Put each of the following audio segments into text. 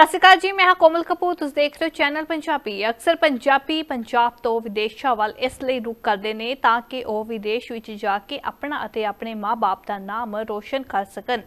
ਸਤਿ ਸ਼੍ਰੀ ਅਕਾਲ ਜੀ, ਮੈਂ ਹਾਂ ਕੋਮਲ ਕਪੂਰ। ਤੁਸੀਂ ਦੇਖ ਰਹੇ ਹੋ ਚੈਨਲ ਪੰਜਾਬੀ। ਅਕਸਰ ਪੰਜਾਬੀ, ਪੰਜਾਬ ਤੋਂ ਵਿਦੇਸ਼ਾਂ ਵੱਲ ਇਸ ਲਈ ਰੁਕ ਕਰਦੇ ਨੇ ਤਾਂ ਕਿ ਉਹ ਵਿਦੇਸ਼ ਵਿੱਚ ਜਾ ਕੇ ਆਪਣਾ ਅਤੇ ਆਪਣੇ ਮਾਪੇ ਦਾ ਨਾਮ ਰੋਸ਼ਨ ਕਰ ਸਕਣ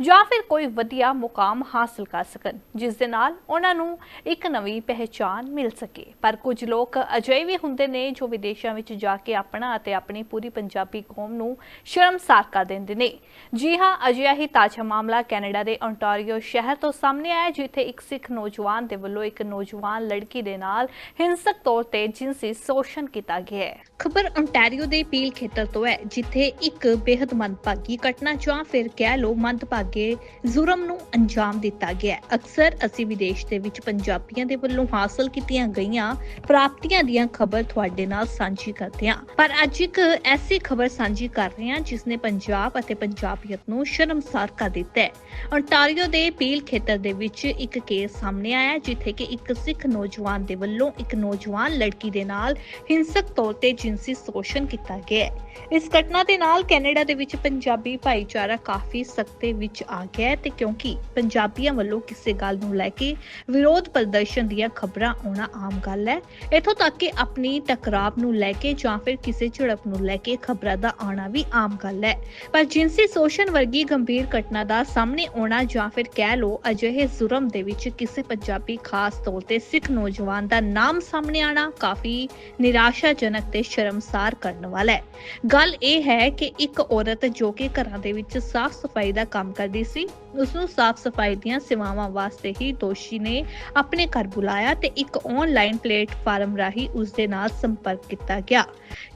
ਜਾਂ ਫਿਰ ਕੋਈ ਵਧੀਆ ਮੁਕਾਮ ਹਾਸਲ ਕਰ ਸਕਣ, ਜਿਸ ਦੇ ਨਾਲ ਉਹਨਾਂ ਨੂੰ ਇੱਕ ਨਵੀਂ ਪਹਿਚਾਨ ਮਿਲ ਸਕੇ। ਪਰ ਕੁਝ ਲੋਕ ਅਜਿਹੇ ਵੀ ਹੁੰਦੇ ਨੇ ਜੋ ਵਿਦੇਸ਼ਾਂ ਵਿੱਚ ਜਾ ਕੇ ਆਪਣਾ ਅਤੇ ਆਪਣੀ ਪੂਰੀ ਪੰਜਾਬੀ ਕੌਮ ਨੂੰ ਸ਼ਰਮਸਾਰ ਕਰ ਦਿੰਦੇ ਨੇ। ਜੀ ਹਾਂ, ਅਜਿਹਾ ਹੀ ਤਾਜ਼ਾ ਮਾਮਲਾ ਕੈਨੇਡਾ ਦੇ ontario ਸ਼ਹਿਰ ਤੋਂ ਸਾਹਮਣੇ ਆਇਆ, ਜਿੱਥੇ ਇੱਕ ਸਿੱਖ ਨੌਜਵਾਨ ਦੇ ਵੱਲੋਂ ਇੱਕ ਨੌਜਵਾਨ ਲੜਕੀ ਦੇ ਨਾਲ ਹਿੰਸਕ ਤੌਰ ਤੇ ਜਿਨਸੀ ਸ਼ੋਸ਼ਣ ਕੀਤਾ ਗਿਆ ਹੈ। ਖਬਰ ontario ਦੇ ਪੀਲ ਖੇਤਰ ਤੋਂ ਹੈ, ਜਿੱਥੇ ਇੱਕ ਬੇहद ਮੰਦਭਾਗੀ ਘਟਨਾ ਜਾਂ ਫਿਰ ਕਹਿ ਲਓ ਮੰਦਭਾਗੇ ਜ਼ੁਰਮ ਨੂੰ ਅੰਜਾਮ ਦਿੱਤਾ ਗਿਆ ਹੈ। ਅਕਸਰ ਅਸੀਂ ਵਿਦੇਸ਼ ਦੇ ਵਿੱਚ ਪੰਜਾਬੀਆਂ ਦੇ ਵੱਲੋਂ ਹਾਸਲ ਕੀਤੀਆਂ ਗਈਆਂ ਪ੍ਰਾਪਤੀਆਂ ਦੀਆਂ ਖਬਰ ਤੁਹਾਡੇ ਨਾਲ ਸਾਂਝੀ ਕਰਦੇ ਹਾਂ। ਪਰ ਅੱਜ ਇੱਕ ਐਸੀ ਖਬਰ ਸਾਂਝੀ ਕਰ ਰਹੇ ਹਾਂ ਜਿਸ ਨੇ ਪੰਜਾਬ ਅਤੇ ਪੰਜਾਬੀਅਤ ਨੂੰ ਸ਼ਰਮਸਾਰ ਕਰ ਦਿੱਤਾ ਹੈ। ontario ਦੇ ਪੀਲ ਖੇਤਰ ਦੇ ਵਿੱਚ ਇੱਕ ਕੇਸ ਸਾਹਮਣੇ ਆਇਆ ਹੈ, ਜਿੱਥੇ ਕਿ ਇੱਕ ਸਿੱਖ ਨੌਜਵਾਨ ਦੇ ਵੱਲੋਂ ਇੱਕ ਨੌਜਵਾਨ ਲੜਕੀ ਦੇ ਨਾਲ ਹਿੰਸਕ ਤੌਰ ਤੇ ਜਿਨਸੀ ਸ਼ੋਸ਼ਣ ਕੀਤਾ ਗਿਆ ਹੈ। ਇਸ ਘਟਨਾ ਦੇ ਨਾਲ ਕੈਨੇਡਾ ਦੇ ਵਿੱਚ ਪੰਜਾਬੀ ਭਾਈਚਾਰਾ ਕਾਫੀ ਸਖਤੇ ਵਿੱਚ ਆ ਗਿਆ ਹੈ ਤੇ ਕਿਉਂਕਿ ਪੰਜਾਬੀਆਂ ਵੱਲੋਂ ਕਿਸੇ ਗੱਲ ਨੂੰ ਲੈ ਕੇ ਵਿਰੋਧ ਪ੍ਰਦਰਸ਼ਨ ਦੀਆਂ ਖਬਰਾਂ ਆਉਣਾ ਆਮ ਗੱਲ ਹੈ। ਇਥੋਂ ਤੱਕ ਕਿ ਆਪਣੀ ਟਕਰਾਵ ਨੂੰ ਲੈ ਕੇ ਜਾਂ ਫਿਰ ਕਿਸੇ ਝੜਪ ਨੂੰ ਲੈ ਕੇ ਖਬਰਾਂ ਦਾ ਆਉਣਾ ਵੀ ਆਮ ਗੱਲ ਹੈ। ਪਰ ਜਿਨਸੀ ਸ਼ੋਸ਼ਣ ਵਰਗੀ ਗੰਭੀਰ ਘਟਨਾ ਦਾ ਸਾਹਮਣੇ ਆਉਣਾ ਜਾਂ ਫਿਰ ਕਹਿ ਲੋ ਅਜਿਹੇ ਜ਼ੁਰਮ ਦੇ ਵਿੱਚ ਕਿਸੇ ਪੰਜਾਬੀ ਖਾਸ ਤੌਰ ਤੇ ਸਿੱਖ ਨੌਜਵਾਨ ਦਾ ਨਾਮ ਸਾਹਮਣੇ ਆਣਾ ਕਾਫੀ ਨਿਰਾਸ਼ਾਜਨਕ ਤੇ ਸ਼ਰਮਸਾਰ ਕਰਨ ਵਾਲਾ ਹੈ। ਗੱਲ ਇਹ ਹੈ ਕਿ ਇੱਕ ਔਰਤ ਜੋ ਕਿ ਘਰਾਂ ਦੇ ਵਿੱਚ ਸਾਫ਼ ਸਫ਼ਾਈ ਦਾ ਕੰਮ ਕਰਦੀ ਸੀ ਉਸ ਨੂੰ ਸਾਫ਼ ਸਫ਼ਾਈ ਦੀਆਂ ਸੇਵਾਵਾਂ ਵਾਸਤੇ ਹੀ ਦੋਸ਼ੀ ਨੇ ਆਪਣੇ ਘਰ ਬੁਲਾਇਆ ਤੇ ਇੱਕ ਆਨਲਾਈਨ ਪਲੇਟਫਾਰਮ ਰਾਹੀਂ ਉਸ ਦੇ ਨਾਲ ਸੰਪਰਕ ਕੀਤਾ ਗਿਆ।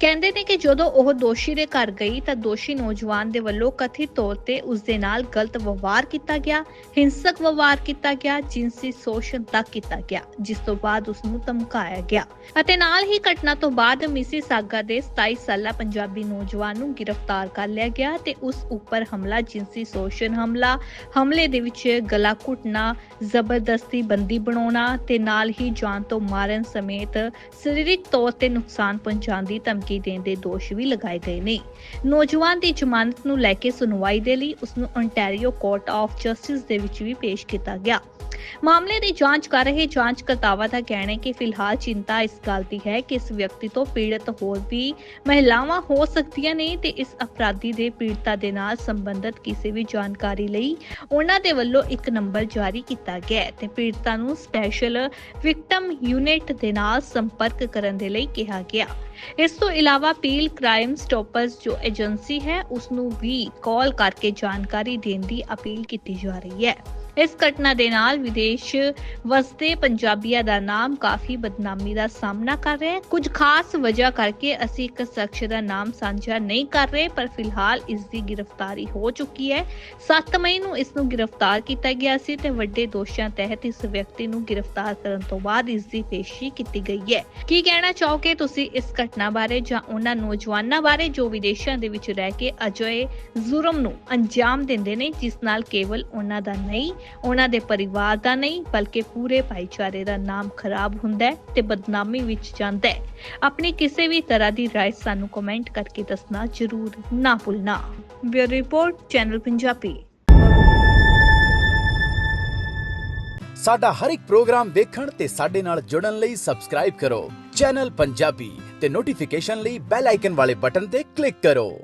ਕਹਿੰਦੇ ਨੇ ਕਿ ਜਦੋਂ ਉਹ ਦੋਸ਼ੀ ਦੇ ਘਰ ਗਈ ਤਾਂ ਦੋਸ਼ੀ ਨੌਜਵਾਨ ਦੇ ਵੱਲੋਂ ਕਥਿਤ ਤੌਰ ਤੇ ਉਸ ਦੇ ਨਾਲ ਗਲਤ ਵਿਵਹਾਰ ਕੀਤਾ ਗਿਆ, ਹਿੰਸਕ ਵਿਵਹਾਰ ਕੀਤਾ ਗਿਆ ਜਿਨਸੀ ਸ਼ੋਸ਼ਣ ਤੱਕ ਕੀਤਾ ਗਿਆ, ਜਿਸ ਤੋਂ ਬਾਅਦ ਉਸ ਨੂੰ ਧਮਕਾਇਆ ਗਿਆ। ਅਤੇ ਨਾਲ ਹੀ ਘਟਨਾ ਤੋਂ ਬਾਅਦ ਮਿਸੀਸਾਗਾ ਦੇ 27 ਸਾਲਾ ਪੰਜਾਬੀ ਨੌਜਵਾਨ ਨੂੰ ਗ੍ਰਿਫਤਾਰ ਕਰ ਲਿਆ ਗਿਆ ਤੇ ਉਸ ਉੱਪਰ ਹਮਲਾ, ਜਿਨਸੀ ਸ਼ੋਸ਼ਣ ਹਮਲਾ, ਹਮਲੇ ਦੇ ਵਿੱਚ ਗਲਾ ਘੁੱਟਣਾ, ਜ਼ਬਰਦਸਤੀ ਬੰਦੀ ਬਣਾਉਣਾ ਤੇ ਨਾਲ ਹੀ ਜਾਨ ਤੋਂ ਮਾਰਨ ਸਮੇਤ ਸਰੀਰਕ ਤੌਰ ਤੇ ਨੁਕਸਾਨ ਪਹੁੰਚਾਉਣ ਦੀ ਧਮਕੀ ਦੇਣ ਦੇ ਦੋਸ਼ ਵੀ ਲਗਾਏ ਗਏ ਨੇ। ਨੌਜਵਾਨ ਦੀ ਜ਼ਮਾਨਤ ਨੂੰ ਲੈ ਕੇ ਸੁਣਵਾਈ ਦੇ ਲਈ ਉਸ ਨੂੰ ontario ਕੋਰਟ ਆਫ ਜਸਟਿਸ ਦੇ ਵਿੱਚ ਵੀ ਪੇਸ਼ ਕੀਤਾ ਗਿਆ। ਮਾਮਲੇ ਦੀ ਜਾਂਚ ਕਰ ਰਹੇ ਜਾਂਚਕਰਤਾਵਾਂ ਦਾ ਕਹਿਣਾ ਹੈ ਕਿ ਫਿਲਹਾਲ ਚਿੰਤਾ ਇਸ ਗੱਲ ਦੀ ਹੈ ਕਿ ਇਸ ਵਿਅਕਤੀ ਤੋਂ ਪੀੜਤ ਹੋਰ ਵੀ ਮਹਿਲਾਵਾਂ ਹੋ ਸਕਦੀਆਂ ਨੇ ਤੇ ਇਸ ਅਪਰਾਧੀ ਦੇ ਪੀੜਤਾ ਦੇ ਨਾਲ ਸੰਬੰਧਿਤ ਕਿਸੇ ਵੀ ਜਾਣਕਾਰੀ ਲਈ ਉਹਨਾਂ ਦੇ ਵੱਲੋਂ ਇੱਕ ਨੰਬਰ ਜਾਰੀ ਕੀਤਾ ਗਿਆ ਹੈ ਤੇ ਪੀੜਤਾ ਨੂੰ ਸਪੈਸ਼ਲ ਵਿਕਟਮ ਯੂਨਿਟ ਦੇ ਨਾਲ ਸੰਪਰਕ ਕਰਨ ਦੇ ਲਈ ਕਿਹਾ ਗਿਆ। ਇਸ ਤੋਂ ਇਲਾਵਾ ਪੀਲ ਕ੍ਰਾਈਮ ਸਟਾਪਰਸ ਜੋ ਏਜੰਸੀ ਹੈ ਉਸ ਨੂੰ ਵੀ ਕਾਲ ਕਰਕੇ ਜਾਣਕਾਰੀ ਦੇਣ ਦੀ ਅਪੀਲ ਕੀਤੀ ਜਾ ਰਹੀ ਹੈ। ਇਸ ਘਟਨਾ ਦੇ ਨਾਲ ਵਿਦੇਸ਼ ਵਸਦੇ ਪੰਜਾਬੀਆਂ ਦਾ ਨਾਮ ਕਾਫੀ ਬਦਨਾਮੀ ਦਾ ਸਾਹਮਣਾ ਕਰ ਰਿਹਾ ਹੈ ਕੁਝ ਖਾਸ ਵਜ੍ਹਾ ਕਰਕੇ ਅਸੀਂ ਇੱਕ ਸ਼ਖਸ ਦਾ ਨਾਮ ਸਾਂਝਾ ਨਹੀਂ ਕਰ ਰਹੇ, ਪਰ ਫਿਲਹਾਲ ਇਸ ਦੀ ਗ੍ਰਿਫਤਾਰੀ ਹੋ ਚੁੱਕੀ ਹੈ। 7 ਮਈ ਨੂੰ ਇਸ ਨੂੰ ਗ੍ਰਿਫਤਾਰ ਕੀਤਾ ਗਿਆ ਸੀ ਤੇ ਵੱਡੇ ਦੋਸ਼ਾਂ ਤਹਿਤ ਇਸ ਵਿਅਕਤੀ ਨੂੰ ਗ੍ਰਿਫਤਾਰ ਕਰਨ ਤੋਂ ਬਾਅਦ ਇਸ ਦੀ ਪੇਸ਼ੀ ਕੀਤੀ ਗਈ ਹੈ। ਕੀ ਕਹਿਣਾ ਚਾਹੋਗੇ ਤੁਸੀਂ ਇਸ ਘਟਨਾ ਬਾਰੇ ਜਾਂ ਉਹਨਾਂ ਨੌਜਵਾਨਾਂ ਬਾਰੇ ਜੋ ਵਿਦੇਸ਼ਾਂ ਦੇ ਵਿੱਚ ਰਹਿ ਕੇ ਅਜਿਹੇ ਜ਼ੁਰਮ ਨੂੰ ਅੰਜਾਮ ਦਿੰਦੇ ਨੇ, ਜਿਸ ਨਾਲ ਕੇਵਲ ਉਹਨਾਂ ਦਾ ਨਹੀਂ ਉਹਨਾਂ ਦੇ ਪਰਿਵਾਰ ਦਾ ਨਹੀਂ, ਬਲਕਿ ਪੂਰੇ ਭਾਈਚਾਰੇ ਦਾ ਨਾਮ ਖਰਾਬ ਹੁੰਦਾ ਹੈ ਤੇ ਬਦਨਾਮੀ ਵਿੱਚ ਜਾਂਦਾ ਹੈ। ਆਪਣੀ ਕਿਸੇ ਵੀ ਤਰ੍ਹਾਂ ਦੀ ਰਾਏ ਸਾਨੂੰ ਕਮੈਂਟ ਕਰਕੇ ਦੱਸਣਾ ਜ਼ਰੂਰ ਨਾ ਭੁੱਲਣਾ। Bureau report, channel Punjabi. ਸਾਡਾ ਹਰ ਇੱਕ ਪ੍ਰੋਗਰਾਮ ਦੇਖਣ ਤੇ ਸਾਡੇ ਨਾਲ ਜੁੜਨ ਲਈ ਸਬਸਕ੍ਰਾਈਬ ਕਰੋ। ਚੈਨਲ ਪੰਜਾਬੀ ਤੇ ਨੋਟੀਫਿਕੇਸ਼ਨ ਲਈ ਬੈਲ ਆਈਕਨ ਵਾਲੇ ਬਟਨ ਤੇ ਕਲਿੱਕ ਕਰੋ।